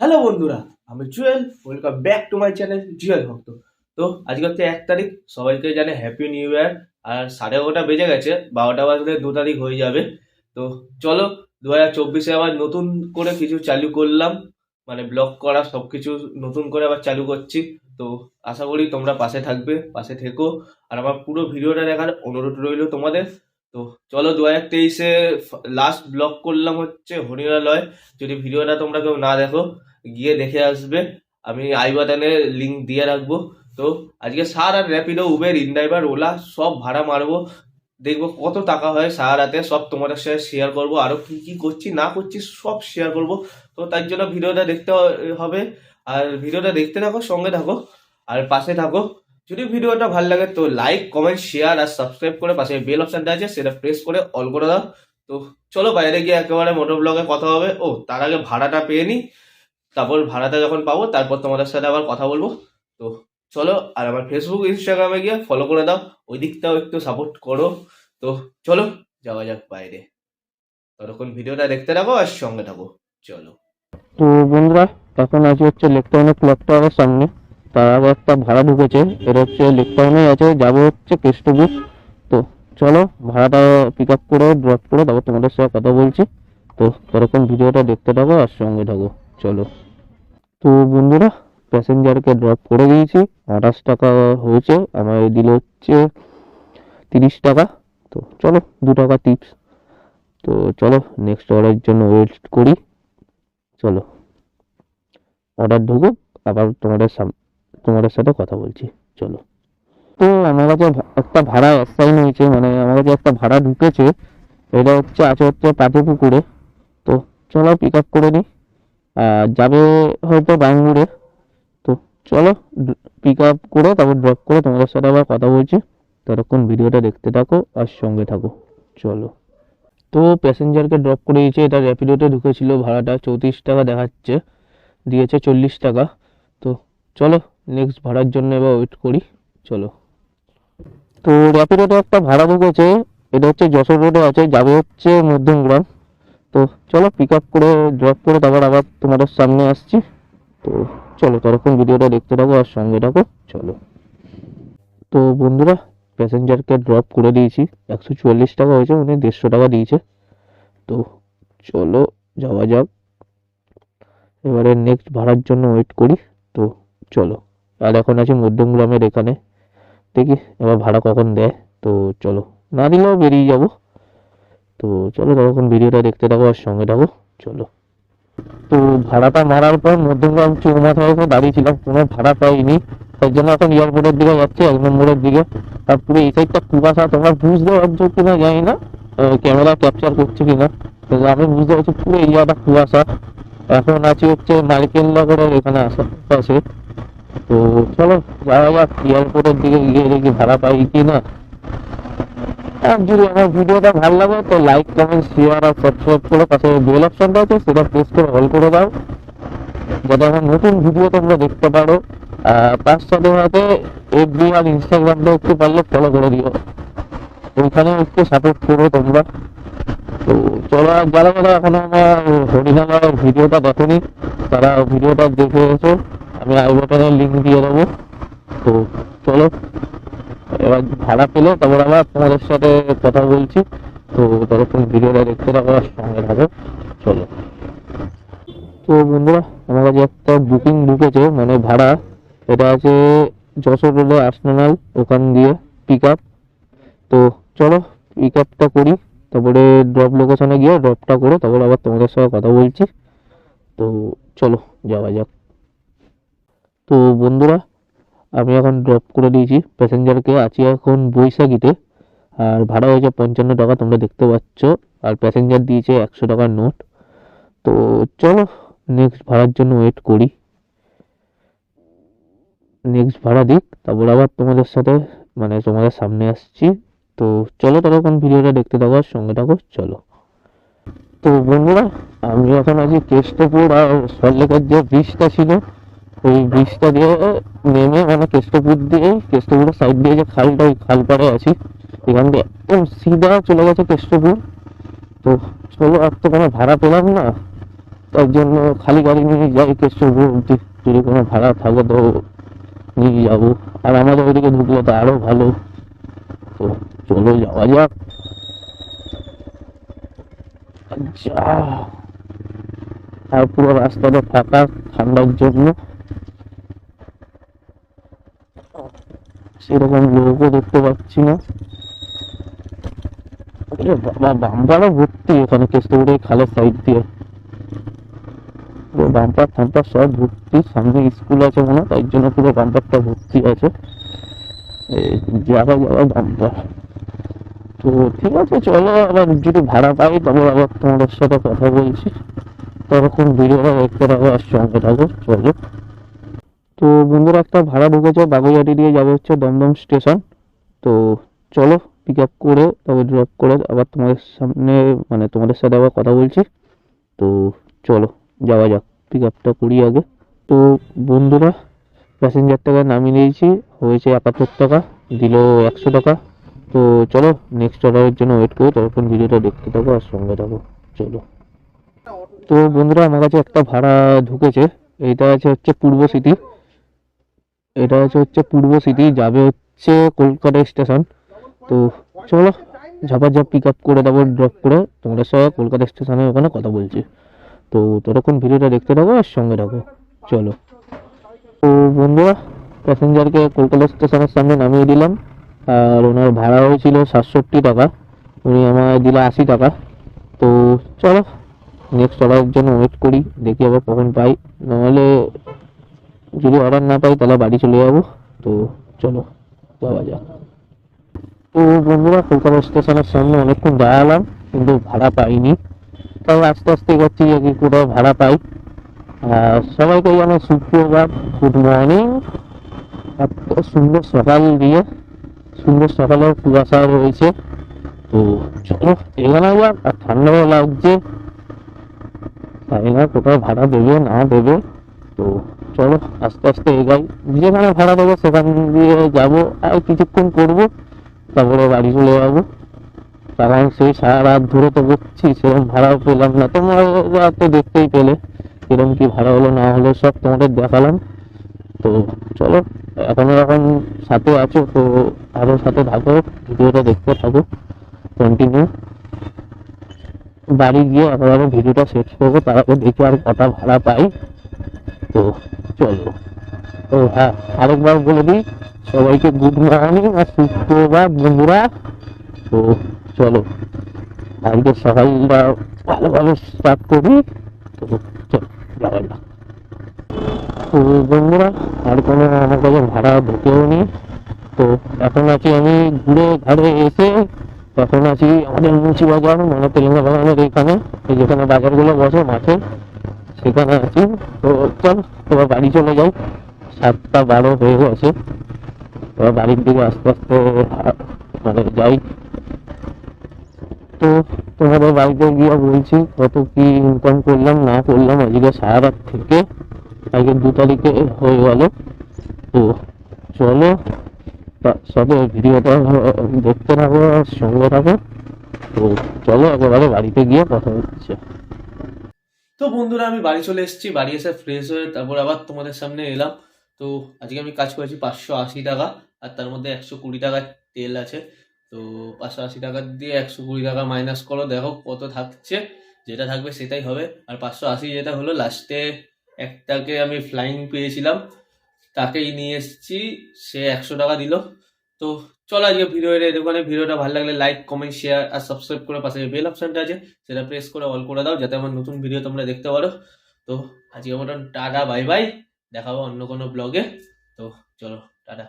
Hello বন্ধুরা, আমি Jewel welcome back to my channel Jewel ভক্ত। তো আজকে হচ্ছে এক তারিখ, সবাইকে জানে হ্যাপি নিউ ইয়ার আর সাড়ে এগারোটা বেজে গেছে, বারোটা বাজলে দু তারিখ হয়ে যাবে। তো চলো দু হাজার চব্বিশে আবার নতুন করে কিছু চালু করলাম মানে ব্লগ করা সব কিছু নতুন করে আবার চালু করছি। তো আশা করি তোমরা পাশে থাকবে, পাশে থেকো। আর আমার পুরো ভিডিওটা দেখার অনুরোধ রইল তোমাদের। তো চলো দু হাজার তেইশে লাস্ট ব্লগ করলাম হচ্ছে হরিণালয় যদি ভিডিওটা তোমরা কেউ না দেখো গিয়ে দেখে আসবে। আমি আই বাটনে লিঙ্ক দিয়ে রাখব। তো আজকে সার আর র্যাপিডো, উবের, ইনড্রাইভার, ওলা সব ভাড়া মারবো। দেখব কত টাকা হয় সারাতে সব তোমাদের সাথে শেয়ার করব। আরও কি কি করছি, না করছি, সব শেয়ার করব। তো তার জন্য ভিডিওটা দেখতে হবে। আর ভিডিওটা দেখতে থাকো, সঙ্গে থাকো, আর পাশে থাকো। যদি ভিডিওটা ভালো লাগে তো লাইক কমেন্ট শেয়ার আর সাবস্ক্রাইব করে পাশে বেল অপশনটা আছে, সেটা প্রেস করে অল করে দাও। তো চলো বাইরে গিয়ে একেবারে মোটর ব্লগে কথা হবে। ও, তার আগে ভাড়াটা পেয়ে নিই তারপর ভাড়াটা যখন পাবো, তারপর তোমাদের সাথে আবার কথা বলব। তো চলো, আর আমার ফেসবুক ইনস্টাগ্রামে গিয়ে ফলো করে দাও। ওই দিকটাও একটু সাপোর্ট করো। তো চলো, যাওয়া যাক বাইরে। ততক্ষণ ভিডিওটা দেখতে থাকো আর সঙ্গে থাকো। চলো। তো বন্ধুরা, এখন আছি হচ্ছে লেকটাউনের ক্লক টাওয়ারের সামনে। তার আবার একটা ভাড়া ঢুকেছে এটা হচ্ছে লেকটাউনে আছে। যাব হচ্ছে কেষ্টপুর তো চলো, ভাড়াটা পিক আপ করে ড্রপ করে, তারপর তোমাদের সাথে কথা বলছি। তো ততক্ষণ ভিডিওটা দেখতে থাকো আর সঙ্গে থাকো। চলো। তো বন্ধুরা, প্যাসেঞ্জারকে ড্রপ করে দিয়েছি। আঠাশ টাকা হয়েছে আমার দিল হচ্ছে তিরিশ টাকা। তো চলো, দু টাকা টিপস তো চলো নেক্সট অর্ডারের জন্য ওয়েট করি। চলো অর্ডার ঢুকুক, আবার তোমাদের তোমাদের সাথে কথা বলছি। চলো। তো আমার কাছে একটা ভাড়া অ্যাসাইন হয়েছে মানে আমার কাছে একটা ভাড়া ঢুকেছে। এটা হচ্ছে আছে হচ্ছে পাতি পুকুরে। তো চলো পিক আপ করে নিই যাবে হয়তো বাঙ্গুরে তো চলো পিক আপ করে, তারপর ড্রপ করে, তোমাদের সাথে আবার কথা বলছি। ততক্ষণ ভিডিওটা দেখতে থাকো আর সঙ্গে থাকো। চলো। তো প্যাসেঞ্জারকে ড্রপ করে দিয়েছে, এটা র্যাপিডোতে ঢুকেছিল ভাড়াটা চৌত্রিশ টাকা দেখাচ্ছে। দিয়েছে চল্লিশ টাকা। তো চলো নেক্সট ভাড়ার জন্য এবার ওয়েট করি। চলো। তো র্যাপিডোতে একটা ভাড়া ঢুকেছে, এটা হচ্ছে যশোর রোডে আছে, যাবে হচ্ছে মধ্যমগ্রাম। তো চলো পিক আপ করে ড্রপ করে তারপর আবার তোমাদের সামনে আসছি। তো চলো ততক্ষণ ভিডিওটা দেখতে থাকো আর সঙ্গে থাকো, চলো। তো বন্ধুরা প্যাসেঞ্জারকে ড্রপ করে দিয়েছি। একশো চুয়াল্লিশ টাকা হয়েছে উনি দেড়শো টাকা দিয়েছে। তো চলো যাওয়া যাক। এবারে নেক্সট ভাড়ার জন্য ওয়েট করি। তো চলো। আর এখন আছি মধ্যমগ্রামের এখানে। দেখি এবার ভাড়া কখন দেয়। তো চলো, না দিলেও বেরিয়ে যাব। তো চলো তখন ভিডিওটা দেখতে থাকো আর সঙ্গে থাকো, চলো। তো ভাড়াটা মারার পর মধ্যমগ্রাম চৌমাথায় এসে দাঁড়িয়েছিলাম, কোনো ভাড়া পাইনি। তাই জন্য এখন এয়ারপোর্টের দিকে যাচ্ছি, এক নম্বরের দিকে। তারপরে এই সাইডটা কুয়াশা তোমরা বুঝতে পারছ কিনা জানি না ক্যামেরা ক্যাপচার করছে কিনা। আমি বুঝতে পারছি পুরো এরিয়াটা কুয়াশা এখন আছি হচ্ছে নারকেল নগরের এখানে আশেপাশে। তো চলো, যাওয়া এয়ারপোর্টের দিকে গিয়ে দেখি ভাড়া পাই কি না আর যদি আমার ভিডিওটা ভালো লাগে তো লাইক কমেন্ট শেয়ার আর সাবস্ক্রাইব করে পাশে বেল অপশনটা আছে, সেটা প্রেস করে অল করে দাও। যাতে আমার নতুন ভিডিও তোমরা দেখতে পারো। তার সাথে সাথে এফবি আর ইনস্টাগ্রামটা একটু পারলে ফলো করে দিও। ওইখানে একটু সাপোর্ট করো তোমরা। তো চলো যারা যারা এখনও আমার হরিনামার ভিডিওটা দেখেনি। তারা ভিডিওটা দেখে এসো। আমি আই লিঙ্ক দিয়ে দেবো। তো চলো। এবার ভাড়া পেলে তারপর আবার তোমাদের সাথে কথা বলছি। তো ততক্ষণ ভিডিওটা দেখতে থাকো আর সঙ্গে থাকো। চলো। তো বন্ধুরা, আমার কাছে একটা বুকিং ঢুকেছে মানে ভাড়া। এটা আছে যশোর রোডে আর্সেনাল ওখান দিয়ে পিক আপ তো চলো পিক আপটা করি। তারপরে ড্রপ লোকেশনে গিয়ে ড্রপটা করে, তারপরে আবার তোমাদের সাথে কথা বলছি। তো চলো, যাওয়া যাক। তো বন্ধুরা আমি এখন ড্রপ করে দিয়েছি। প্যাসেঞ্জারকে আছি এখন বৈশাখীতে। আর ভাড়া হয়েছে পঞ্চান্ন টাকা, তোমরা দেখতে পাচ্ছ। আর প্যাসেঞ্জার দিয়েছে একশো টাকার নোট তো চলো নেক্সট ভাড়ার জন্য ওয়েট করি। নেক্সট ভাড়া দিক, তারপর আবার তোমাদের সাথে মানে তোমাদের সামনে আসছি। তো চলো ততক্ষণ ভিডিওটা দেখতে থাকো আর সঙ্গে থাকো, চলো। তো বন্ধুরা, আমি এখন আছি কেষ্টপুর আর সল্লেকের যে ব্রিজটা ছিল ওই ব্রিজটা দিয়ে নেমে মানে কেষ্টপুর দিয়ে, কেষ্টপুরের সাইড দিয়ে যে খালটা, ওই খাল পাড়ে আছি, এখান দিয়ে একদম সিধা চলে গেছে কেষ্টপুর। তো চলো, আর তো কোনো ভাড়া পেলাম না। তার জন্য খালি গাড়ি নিয়ে যাই কেষ্টপুর অব্দি যদি কোনো ভাড়া থাকো তো নিয়ে যাব। আর আমাদের ওইদিকে ঢুকলো তো আরও ভালো। তো চলো, যাওয়া যাক। যা আর পুরো রাস্তাটা ফাঁকা, ঠান্ডার জন্য। সেরকম লোকও দেখতে পাচ্ছি না। বাম্পারও ভর্তি এখানে কেষ্টপুরে খালের সাইড দিয়ে। পুরো বাম্পার ফাম্পার সব ভর্তি, সামনে স্কুল আছে মনে তাই জন্য পুরো বাম্পারটা ভর্তি আছে। যাওয়া যাওয়া বাম্পার। তো ঠিক আছে, চলো আবার যদি ভাড়া পাই, তবে আবার তোমাদের সাথে কথা বলছি। তখন ভিডিওটা দেখতে থাকো আর সঙ্গে থাকো, চলো। তো বন্ধুরা, একটা ভাড়া ঢুকেছে বাগুইহাটি দিয়ে যাব হচ্ছে দমদম স্টেশন। তো চলো পিক আপ করে তবে ড্রপ করে আবার তোমাদের সামনে মানে তোমাদের সাথে আবার কথা বলছি। তো চলো, যাওয়া যাক পিক আপটা করি আগে। তো বন্ধুরা প্যাসেঞ্জার টাকা নামিয়ে নিয়েছি, হয়েছে একাত্তর টাকা, দিল একশো টাকা। তো চলো নেক্সট অর্ডারের জন্য ওয়েট করি ততক্ষণ ভিডিওটা দেখতে থাকো আর সঙ্গে থাকো। চলো। তো বন্ধুরা, আমার কাছে একটা ভাড়া ঢুকেছে, এইটা আছে হচ্ছে পূর্ব সিটি। এটা আছে হচ্ছে পূর্ব সিটি, যাবে হচ্ছে কলকাতা স্টেশন। তো চলো, ঝাপাঝাপ পিক আপ করে তারপর ড্রপ করে তোমাদের সঙ্গে কলকাতা স্টেশনের ওখানে কথা বলছি। তো ততক্ষণ ভিডিওটা দেখতে থাকো আর সঙ্গে থাকো। চলো। তো বন্ধুরা প্যাসেঞ্জারকে কলকাতা স্টেশনের সামনে নামিয়ে দিলাম। আর ওনার ভাড়া হয়েছিল সাতষট্টি টাকা। উনি আমায় দিল আশি টাকা। তো চলো নেক্সট অর্ডারের জন্য ওয়েট করি, দেখি আবার কখন পাই। নাহলে যদি অর্ডার না পাই, তাহলে বাড়ি চলে যাব। তো চলো, যাওয়া যাক। তো বন্ধুরা, কলকাতা স্টেশনের সামনে অনেকক্ষণ দাঁড়ালাম, কিন্তু ভাড়া পাইনি। তাও আস্তে আস্তে করছি যে কি কোথাও ভাড়া পাই। সবাইকে জানো সুপ্রভাত, গুড মর্নিং। এত সুন্দর সকাল দিয়ে, সুন্দর সকালেও কুয়াশা রয়েছে। তো চলো এখানে যাক আর ঠান্ডাও লাগছে। তাই না, কোথাও ভাড়া দেবে, না দেবে। তো চলো আস্তে আস্তে এগাই যেখানে ভাড়া দেবো, সেখান দিয়ে যাব, আর কিছুক্ষণ করব, তারপরে বাড়ি চলে যাব। কারণ সেই সারা রাত ধরে তো বসছি সেরকম ভাড়াও পেলাম না। তোমরা তো দেখতেই পেলে কীরকম কি ভাড়া হলো, না হলো, সব তোমাদের দেখালাম। তো চলো, এখনও এখন সাথে আছো, তো আরও সাথে থাকো, ভিডিওটা দেখতে থাকো কন্টিনিউ বাড়ি গিয়ে একেবারে ভিডিওটা শেষ করব, তারপর দেখি আর কটা ভাড়া পাই। তো চলো তো হ্যাঁ আরেকবার বলে দিই, সবাইকে গুড মর্নিং আর সুপ্রভাত বন্ধুরা। তো চলো আজকে সকালটা ভালোভাবে স্টার্ট করি। তো চলো, যাওয়া যাক। তো বন্ধুরা, আর কোনো আমার কাছে ভাড়া ঢুকেও নি। তো এখন আছি আমি ঘুরে ঘাড়ে এসে এখন আছি আমাদের মুন্সি বাজার মানে তেলেঙ্গা বাগানের এখানে। যেখানে বাজারগুলো বসে মাঠে। সেখানে আছি। তো চল, তোমার বাড়ি চলে যাও। সাতটা বারো হয়ে গেছে। তোমার বাড়ির দিকে আস্তে আস্তে মানে যাই। তো তোমাদের বাড়িতে গিয়ে বলছি, কত কি ইনকাম করলাম, না করলাম, আজকে সারা রাত থেকে, আজকে দু তারিখে হয়ে গেল। তো চলো সাথে ভিডিওটা দেখতে থাকো সঙ্গে থাকো। তো চলো, একেবারে বাড়িতে গিয়ে কথা হচ্ছে। তো বন্ধুরা, আমি বাড়ি চলে এসেছি, বাড়ি এসে ফ্রেশ হয়ে তারপর আবার তোমাদের সামনে এলাম। তো আজকে আমি কাজ করেছি পাঁচশো আশি টাকা, আর তার মধ্যে একশো কুড়ি টাকার তেল আছে। তো পাঁচশো আশি টাকা দিয়ে একশো কুড়ি টাকা মাইনাস করো, দেখো কত থাকছে। যেটা থাকবে সেটাই হবে। আর পাঁচশো আশি যেটা হলো লাস্টে একটাকে আমি ফ্লাইং পেয়েছিলাম। তাকেই নিয়ে এসেছি, সে একশো টাকা দিল। তো চলো আজকে ভিডিও দোকানে ভিডিওটা ভালো লাগলে লাইক কমেন্ট শেয়ার আর সাবস্ক্রাইব করে পাশে বেল অপশনটা আছে, সেটা প্রেস করে অল করে দাও, যাতে আমার নতুন ভিডিও তোমরা দেখতে পারো। তো আজকে মতন টাটা বাই বাই দেখাবো অন্য কোনো ব্লগে তো চলো, টাটা।